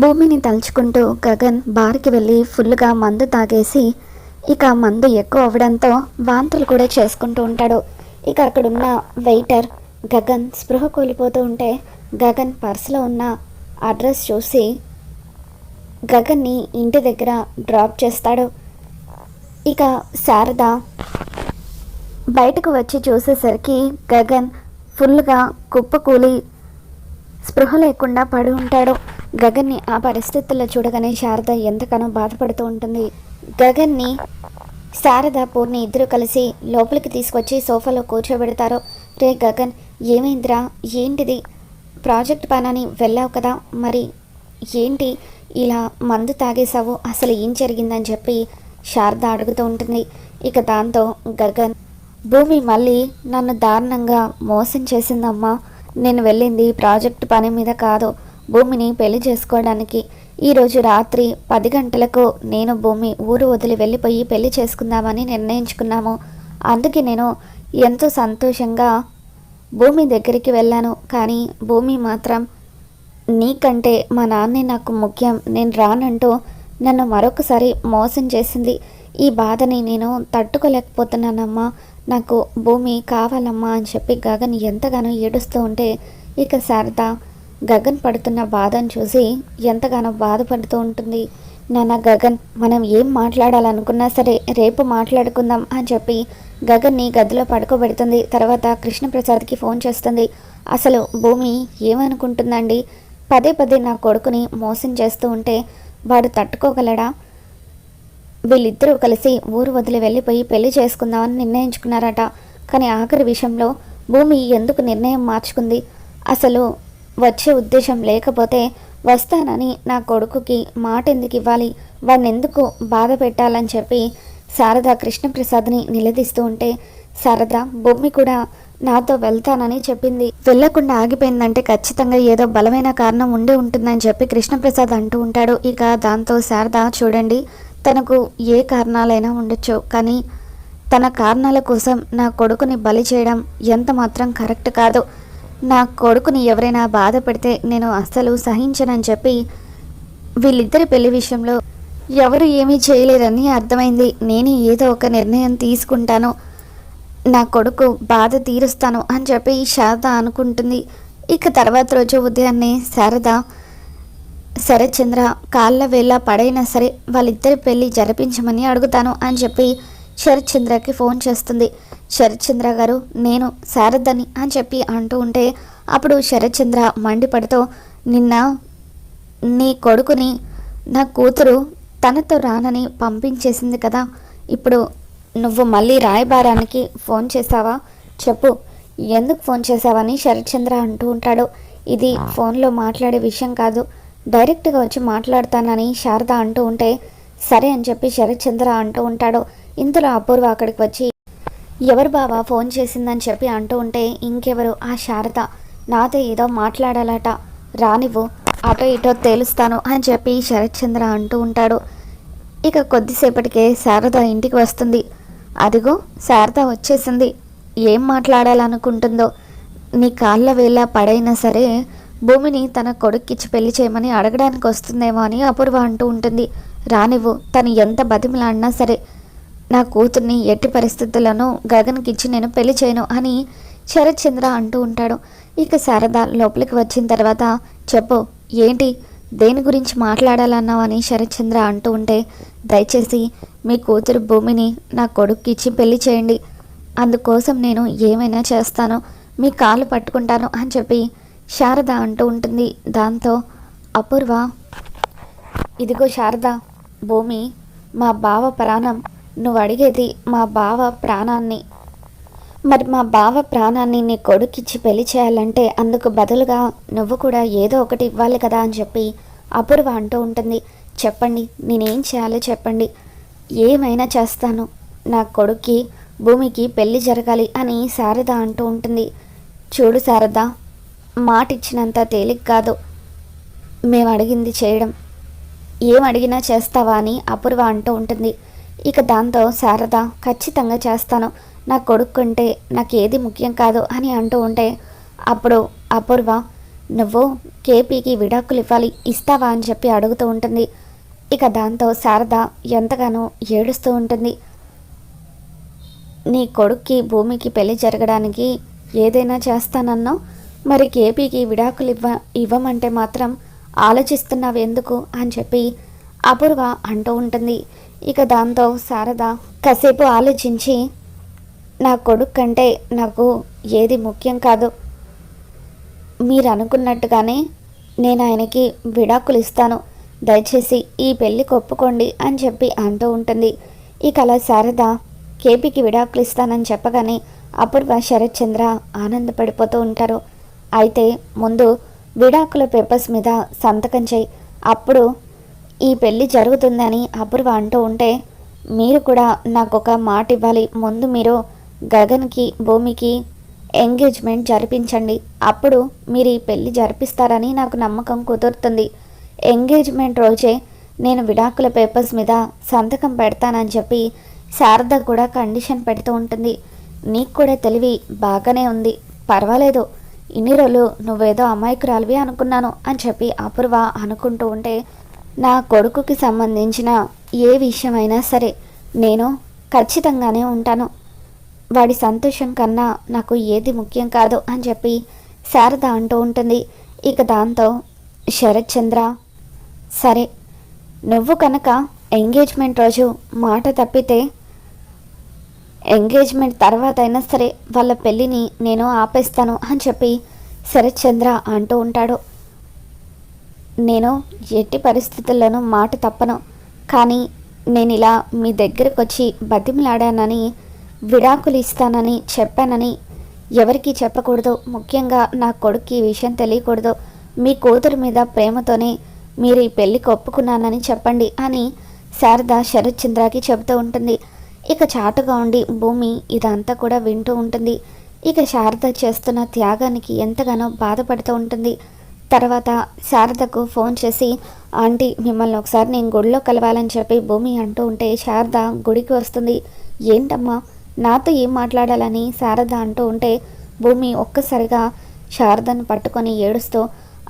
భూమిని తలుచుకుంటూ గగన్ బార్కి వెళ్ళి ఫుల్గా మందు తాగేసి ఇక మందు ఎక్కువ అవ్వడంతో వాంతులు కూడా చేసుకుంటూ ఉంటాడు. ఇక అక్కడున్న వెయిటర్ గగన్ స్పృహ కోల్పోతూ ఉంటే గగన్ పర్సులో ఉన్న అడ్రస్ చూసి గగన్ని ఇంటి దగ్గర డ్రాప్ చేస్తాడు. ఇక శారద బయటకు వచ్చి చూసేసరికి గగన్ ఫుల్గా కుప్పకూలి స్పృహ లేకుండా పడి ఉంటాడు. గగన్ని ఆ పరిస్థితుల్లో చూడగానే శారద ఎంతగానో బాధపడుతూ ఉంటుంది. గగన్ని శారద పూర్ణి ఇద్దరు కలిసి లోపలికి తీసుకొచ్చి సోఫాలో కూర్చోబెడతారు. రే గగన్ ఏమైందిరా? ఏంటిది? ప్రాజెక్ట్ పనని వెళ్ళావు కదా? మరి ఏంటి? ఇలా మందు తాగేశావు? అసలు ఏం జరిగిందని చెప్పి శారద అడుగుతూ ఉంటుంది. ఇక దాంతో గగన్ భూమి మళ్ళీ నన్ను దారుణంగా మోసం చేసిందమ్మా. నేను వెళ్ళింది ప్రాజెక్ట్ పని మీద కాదు. భూమిని పెళ్ళి చేసుకోవడానికి. ఈరోజు రాత్రి పది గంటలకు నేను భూమి ఊరు వదిలి వెళ్ళిపోయి పెళ్ళి చేసుకుందామని నిర్ణయించుకున్నాము. అందుకే నేను ఎంతో సంతోషంగా భూమి దగ్గరికి వెళ్ళాను. కానీ భూమి మాత్రం నీకంటే మా నాన్నే నాకు ముఖ్యం. నేను రానంటూ నన్ను మరొకసారి మోసం చేసింది. ఈ బాధని నేను తట్టుకోలేకపోతున్నానమ్మా. నాకు భూమి కావాలమ్మా అని చెప్పి గగన్ ఎంతగానో ఏడుస్తూ ఉంటే ఇక శారద గగన్ పడుతున్న బాధను చూసి ఎంతగానో బాధపడుతూ ఉంటుంది. నాన్న గగన్ మనం ఏం మాట్లాడాలనుకున్నా సరే రేపు మాట్లాడుకుందాం అని చెప్పి గగన్ని గదిలో పడుకోబెడుతుంది. తర్వాత కృష్ణప్రసాద్కి ఫోన్ చేస్తుంది. అసలు భూమి ఏమనుకుంటుందండి? పదే పదే నా కొడుకుని మోసం చేస్తూ ఉంటే వాడు తట్టుకోగలడా? వీళ్ళిద్దరూ కలిసి ఊరు వదిలి వెళ్ళిపోయి పెళ్ళి చేసుకుందామని నిర్ణయించుకున్నారట. కానీ ఆఖరి విషయంలో భూమి ఎందుకు నిర్ణయం మార్చుకుంది? అసలు వచ్చే ఉద్దేశం లేకపోతే వస్తానని నా కొడుకుకి మాట ఎందుకు ఇవ్వాలి? వాణ్ణెందుకు ఎందుకు బాధ పెట్టాలని చెప్పి శారద కృష్ణప్రసాద్ని నిలదీస్తూ ఉంటే శారద భూమి కూడా నాతో వెళ్తానని చెప్పింది. వెళ్ళకుండా ఆగిపోయిందంటే ఖచ్చితంగా ఏదో బలమైన కారణం ఉండి ఉంటుందని చెప్పి కృష్ణప్రసాద్ అంటూ ఉంటాడు. ఇక దాంతో శారద చూడండి తనకు ఏ కారణాలైనా ఉండొచ్చు. కానీ తన కారణాల కోసం నా కొడుకుని బలి చేయడం ఎంత మాత్రం కరెక్ట్ కాదు. నా కొడుకుని ఎవరైనా బాధ పెడితే నేను అస్సలు సహించనని చెప్పి వీళ్ళిద్దరి పెళ్ళి విషయంలో ఎవరు ఏమీ చేయలేరని అర్థమైంది. నేను ఏదో ఒక నిర్ణయం తీసుకుంటాను. నా కొడుకు బాధ తీరుస్తాను అని చెప్పి శారద అనుకుంటుంది. ఇక తర్వాత రోజు ఉదయాన్నే శారద శరత్చంద్ర కాళ్ళ వేళ పడైనా సరే వాళ్ళిద్దరి పెళ్ళి జరిపించమని అడుగుతాను అని చెప్పి శరత్చంద్రకి ఫోన్ చేస్తుంది. శరత్చంద్ర గారు నేను శారదని అని చెప్పి అంటూ ఉంటే అప్పుడు శరత్చంద్ర మండిపడుతూ నిన్న నీ కొడుకుని నా కూతురు తనతో రానని పంపించేసింది కదా ఇప్పుడు నువ్వు మళ్ళీ రాయబారానికి ఫోన్ చేసావా చెప్పు ఎందుకు ఫోన్ చేసావని శరత్చంద్ర అంటూ ఉంటాడు. ఇది ఫోన్లో మాట్లాడే విషయం కాదు డైరెక్ట్గా వచ్చి మాట్లాడతానని శారద అంటూ ఉంటే సరే అని చెప్పి శరత్చంద్ర అంటూ ఉంటాడు. ఇంతలో అపూర్వ అక్కడికి వచ్చి ఎవరు బావా ఫోన్ చేసిందని చెప్పి అంటూ ఉంటే ఇంకెవరు? ఆ శారద నాతో ఏదో మాట్లాడాలట. రానివ్వు అటో ఇటో తేలుస్తాను అని చెప్పి శరత్చంద్ర అంటూ ఉంటాడు. ఇక కొద్దిసేపటికే శారద ఇంటికి వస్తుంది. అదిగో శారద వచ్చేసింది. ఏం మాట్లాడాలనుకుంటుందో? నీ కాళ్ళ వేళ పడైనా సరే భూమిని తన కొడుక్కిచ్చి పెళ్ళి చేయమని అడగడానికి వస్తుందేమో అని అపూర్వ అంటూ ఉంటుంది. రానివ్వు తను ఎంత బతిమలాడినా సరే నా కూతుర్ని ఎట్టి పరిస్థితుల్లోనూ గగన్కిచ్చి నేను పెళ్ళి చేయను అని శరత్చంద్ర అంటూ ఉంటాడు. ఇక శారద లోపలికి వచ్చిన తర్వాత చెప్పు ఏంటి? దేని గురించి మాట్లాడాలన్నావు అని శరత్చంద్ర అంటూ ఉంటే దయచేసి మీ కూతురు భూమిని నా కొడుక్కిచ్చి పెళ్ళి చేయండి. అందుకోసం నేను ఏమైనా చేస్తాను మీ కాలు పట్టుకుంటాను అని చెప్పి శారద అంటూ ఉంటుంది. దాంతో అపూర్వ ఇదిగో శారద భూమి మా బావ ప్రాణం నువ్వు అడిగేది మా బావ ప్రాణాన్ని. మరి మా బావ ప్రాణాన్ని నీ కొడుకిచ్చి పెళ్ళి చేయాలంటే అందుకు బదులుగా నువ్వు కూడా ఏదో ఒకటి ఇవ్వాలి కదా అని చెప్పి అపూర్వ అంటూ ఉంటుంది. చెప్పండి నేనేం చేయాలో చెప్పండి. ఏమైనా చేస్తాను. నా కొడుక్కి భూమికి పెళ్ళి జరగాలి అని శారద అంటూ ఉంటుంది. చూడు శారద మాట ఇచ్చినంత తేలిక కాదు. మేము అడిగింది చేయడం. ఏం అడిగినా చేస్తావా అని అపూర్వ అంటూ ఉంటుంది. ఇక దాంతో శారద ఖచ్చితంగా చేస్తాను. నా కొడుక్కుంటే నాకు ఏది ముఖ్యం కాదు అని అంటూ ఉంటే అప్పుడు అపూర్వ నువ్వు కేపీకి విడాకులు ఇవ్వాలి ఇస్తావా అని చెప్పి అడుగుతూ ఉంటుంది. ఇక దాంతో శారద ఎంతగానో ఏడుస్తూ ఉంటుంది. నీ కొడుక్కి భూమికి పెళ్ళి జరగడానికి ఏదైనా చేస్తానన్నావు? మరి కేపీకి విడాకులు ఇవ్వ ఇవ్వమంటే మాత్రం ఆలోచిస్తున్నావు ఎందుకు అని చెప్పి అపూర్వ అంటూ ఉంటుంది. ఇక దాంతో శారద కాసేపు ఆలోచించి నా కొడుకు కంటే నాకు ఏది ముఖ్యం కాదు. మీరు అనుకున్నట్టుగానే నేను ఆయనకి విడాకులు ఇస్తాను. దయచేసి ఈ పెళ్ళికి ఒప్పుకోండి అని చెప్పి అంటూ ఉంటుంది. ఇక అలా శారద కేపీకి విడాకులు ఇస్తానని చెప్పగానే అపూర్వ శరత్ చంద్ర ఆనందపడిపోతూ ఉంటారు. అయితే ముందు విడాకుల పేపర్స్ మీద సంతకం చేయి. అప్పుడు ఈ పెళ్ళి జరుగుతుందని అపూర్వ అంటూ ఉంటే మీరు కూడా నాకు ఒక మాట ఇవ్వాలి ముందు మీరు గగన్కి భూమికి ఎంగేజ్మెంట్ జరిపించండి. అప్పుడు మీరు ఈ పెళ్ళి జరిపిస్తారని నాకు నమ్మకం కుదురుతుంది. ఎంగేజ్మెంట్ రోజే నేను విడాకుల పేపర్స్ మీద సంతకం పెడతానని చెప్పి శారద కూడా కండిషన్ పెడుతూ ఉంటుంది. నీకు కూడా తెలివి బాగానే ఉంది. పర్వాలేదు. ఇన్ని రోజులు నువ్వేదో అమాయకురాలివి అనుకున్నాను అని చెప్పి అపూర్వ అనుకుంటూ ఉంటే నా కొడుకుకి సంబంధించిన ఏ విషయమైనా సరే నేను ఖచ్చితంగానే ఉంటాను. వాడి సంతోషం కన్నా నాకు ఏది ముఖ్యం కాదు అని చెప్పి శారద అంటూ ఉంటుంది. ఇక దాంతో శరత్ చంద్ర సరే నువ్వు కనుక ఎంగేజ్మెంట్ రోజు మాట తప్పితే ఎంగేజ్మెంట్ తర్వాత అయినా సరే వాళ్ళ పెళ్ళిని నేను ఆపేస్తాను అని చెప్పి శరత్ చంద్ర అంటూ ఉంటాడు. నేను ఎట్టి పరిస్థితుల్లోనూ మాట తప్పను. కానీ నేను ఇలా మీ దగ్గరకు వచ్చి బతిమలాడానని విడాకులు ఇస్తానని చెప్పానని ఎవరికీ చెప్పకూడదు. ముఖ్యంగా నా కొడుక్కి ఈ విషయం తెలియకూడదు. మీ కూతురు మీద ప్రేమతోనే మీరు ఈ పెళ్ళికి ఒప్పుకున్నానని చెప్పండి అని శారద శరత్ చంద్రకి చెబుతూ ఉంటుంది. ఇక చాటుగా ఉండి భూమి ఇదంతా కూడా వింటూ ఉంటుంది. ఇక శారద చేస్తున్న త్యాగానికి ఎంతగానో బాధపడుతూ ఉంటుంది. తర్వాత శారదకు ఫోన్ చేసి ఆంటీ మిమ్మల్ని ఒకసారి నేను గుడిలో కలవాలని చెప్పి భూమి అంటూ ఉంటే శారద గుడికి వస్తుంది. ఏంటమ్మా? నాతో ఏం మాట్లాడాలని శారద అంటూ ఉంటే భూమి ఒక్కసారిగా శారదను పట్టుకొని ఏడుస్తూ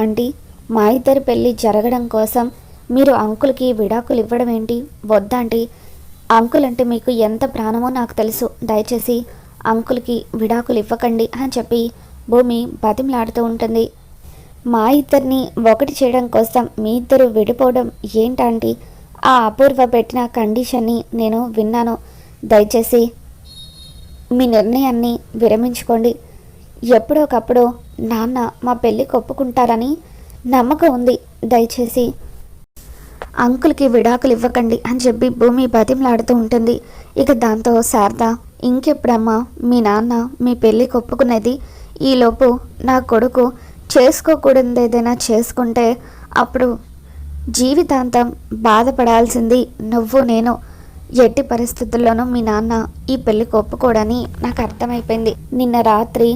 ఆంటీ మా ఇద్దరి పెళ్ళి జరగడం కోసం మీరు అంకుల్కి విడాకులు ఇవ్వడం ఏంటి? వద్దాంటీ అంకుల్ అంటే మీకు ఎంత ప్రాణమో నాకు తెలుసు. దయచేసి అంకుల్కి విడాకులు ఇవ్వకండి అని చెప్పి భూమి బతిమలాడుతూ ఉంటుంది. మా ఇద్దరిని ఒకటి చేయడం కోసం మీ ఇద్దరు విడిపోవడం ఏంటంటే? ఆ అపూర్వ పెట్టిన కండిషన్ని నేను విన్నాను. దయచేసి మీ నిర్ణయాన్ని విరమించుకోండి. ఎప్పుడోకప్పుడు నాన్న మా పెళ్ళికి ఒప్పుకుంటారని నమ్మకం ఉంది. దయచేసి అంకుల్కి విడాకులు ఇవ్వకండి అని చెప్పి భూమి బతిమలాడుతూ ఉంటుంది. ఇక దాంతో శారద ఇంకెప్పుడమ్మా మీ నాన్న మీ పెళ్ళి ఒప్పుకునేది ఈలోపు నా కొడుకు చేసుకోకూడదు ఏదైనా చేసుకుంటే అప్పుడు జీవితాంతం బాధపడాల్సింది నువ్వు నేను. ఎట్టి పరిస్థితుల్లోనూ మీ నాన్న ఈ పెళ్ళికి ఒప్పుకోడని నాకు అర్థమైపోయింది. నిన్న రాత్రి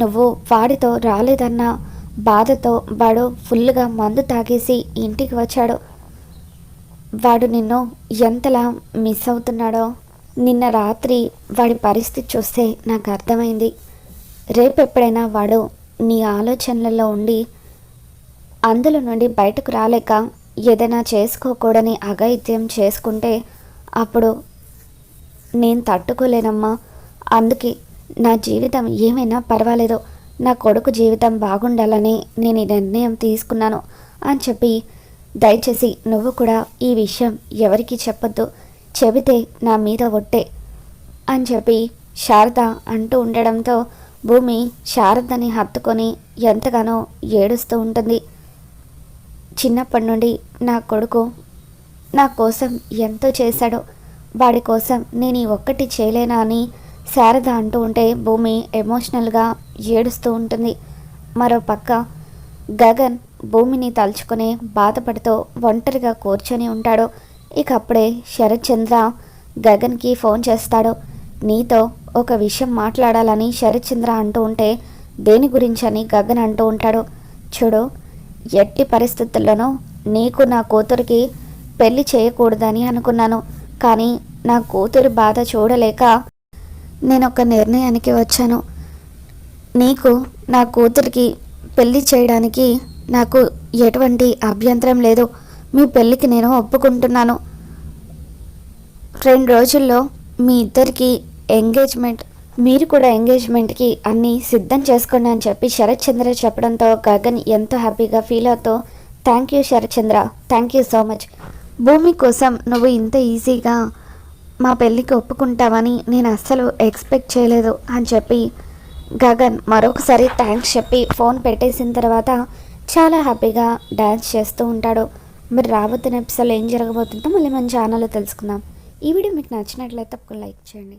నువ్వు వాడితో రాలేదన్న బాధతో వాడు ఫుల్గా మందు తాగేసి ఇంటికి వచ్చాడు. వాడు నిన్ను ఎంతలా మిస్ అవుతున్నాడో నిన్న రాత్రి వాడి పరిస్థితి చూస్తే నాకు అర్థమైంది. రేపు ఎప్పుడైనా వాడు నీ ఆలోచనలలో ఉండి అందులో నుండి బయటకు రాలేక ఏదైనా చేసుకోకూడని అగైత్యం చేసుకుంటే అప్పుడు నేను తట్టుకోలేనమ్మా. అందుకే నా జీవితం ఏమైనా పర్వాలేదు. నా కొడుకు జీవితం బాగుండాలని నేను ఈ నిర్ణయం తీసుకున్నాను అని చెప్పి దయచేసి నువ్వు కూడా ఈ విషయం ఎవరికి చెప్పొద్దు. చెబితే నా మీద ఒట్టే అని చెప్పి శారద అంటూ ఉండడంతో భూమి శారదని హత్తుకొని ఎంతగానో ఏడుస్తూ ఉంటుంది. చిన్నప్పటి నుండి నా కొడుకు నా కోసం ఎంతో చేశాడు. వాడి కోసం నేను ఒక్కటి చేయలేనా అని శారద అంటూ ఉంటే భూమి ఎమోషనల్గా ఏడుస్తూ ఉంటుంది. మరో పక్క గగన్ భూమిని తలుచుకునే బాధపడుతూ ఒంటరిగా కూర్చొని ఉంటాడు. ఇక అప్పుడే శరత్చంద్ర గగన్కి ఫోన్ చేస్తాడు. నీతో ఒక విషయం మాట్లాడాలని శరత్చంద్ర అంటూ ఉంటే దేని గురించని గగన్ అంటూ ఉంటాడు. చూడు ఎట్టి పరిస్థితుల్లోనూ నీకు నా కూతురికి పెళ్ళి చేయకూడదని అనుకున్నాను. కానీ నా కూతురి బాధ చూడలేక నేను ఒక నిర్ణయానికి వచ్చాను. నీకు నా కూతురికి పెళ్ళి చేయడానికి నాకు ఎటువంటి అభ్యంతరం లేదు. మీ పెళ్ళికి నేను ఒప్పుకుంటున్నాను. రెండు రోజుల్లో మీ ఇద్దరికి ఎంగేజ్మెంట్ మీరు కూడా ఎంగేజ్మెంట్కి అన్నీ సిద్ధం చేసుకోండి అని చెప్పి శరత్ చంద్ర చెప్పడంతో గగన్ ఎంతో హ్యాపీగా ఫీల్ అవుతూ thank you Sharath Chandra thank you so much. భూమి కోసం నువ్వు ఇంత ఈజీగా మా పెళ్ళికి ఒప్పుకుంటావని నేను అస్సలు ఎక్స్పెక్ట్ చేయలేదు అని చెప్పి గగన్ మరొకసారి థ్యాంక్స్ చెప్పి ఫోన్ పెట్టేసిన తర్వాత చాలా హ్యాపీగా డ్యాన్స్ చేస్తూ ఉంటాడు. మరి రాబోతున్న ఎపిసోడ్లో ఏం జరగబోతుందో మళ్ళీ మన ఛానల్లో తెలుసుకుందాం. ఈ వీడియో మీకు నచ్చినట్లయితే తప్పకుండా లైక్ చేయండి.